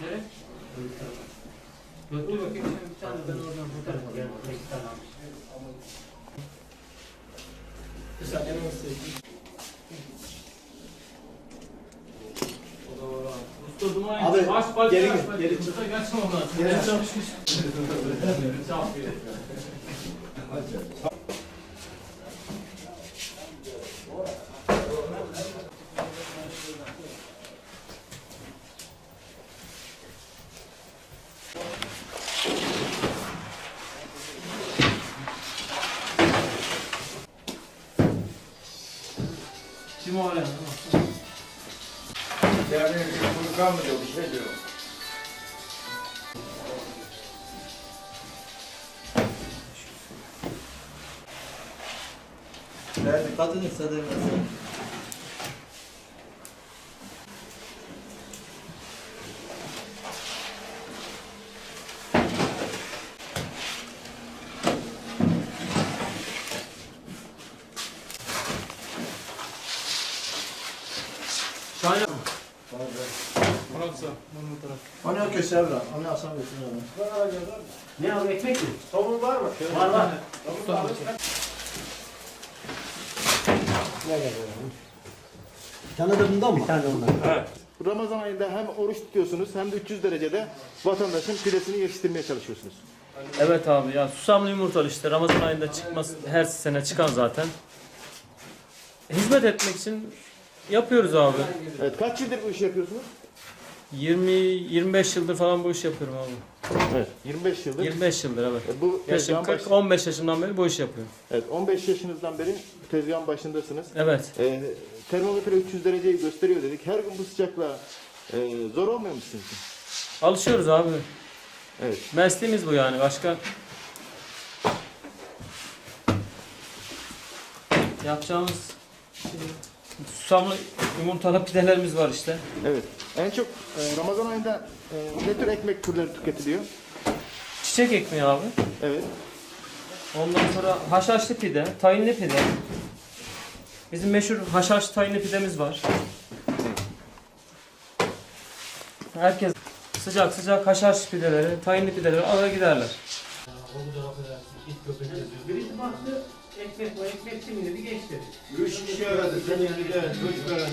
Nereye? Götür bakayım sen bir tane ben oradan bu tarafa gel. İki tane almış. Usta duman Abi, Aç baş geri aç gel, baş. geri Usta Geri çal. Çarpıyor. Kim o arayan? Yani Furkan mı diyor bir şey diyor. Yani kadın hissedemez. Şahane. Onu yok köşeye bırak. Onu asam götürüyorum. Ne abi ekmek mi? Tavuğun var mı? Var var. Tane de bundan mı? tane ondan. Ramazan ayında hem oruç tutuyorsunuz hem de 300 derecede vatandaşın pidesini yetiştirmeye çalışıyorsunuz. Evet abi ya susamlı yumurtalı işte Ramazan ayında çıkmaz her sene çıkan zaten. Hizmet etmek için yapıyoruz abi. Evet kaç yıldır bu işi yapıyorsunuz? 20 25 yıldır falan bu işi yapıyorum abi. Evet 25 yıldır. 25 yıldır evet. E, Bu Yaşım tezgahın 40 baş... 15 yaşımdan beri bu işi yapıyorum. Evet 15 yaşınızdan beri tezgahın başındasınız. Evet. E, termometre 300 dereceyi gösteriyor dedik. Her gün bu sıcakla e, zor olmuyor mu sizin için? Alışıyoruz abi. Evet. Mesleğimiz bu yani başka yapacağımız şey- susamlı yumurtalı pidelerimiz var işte. Evet. En çok e, Ramazan ayında e, ne tür ekmek türleri tüketiliyor? Çiçek ekmeği abi. Evet. Ondan sonra haşhaşlı pide, tahinli pide. Bizim meşhur haşhaş tahinli pidemiz var. Herkes sıcak sıcak haşhaş pideleri, tahinli pideleri alır giderler. Birisi baktı ekmek var ekmek mi dedi geçti. Üç kişi. Senin bir de çocuk aradı.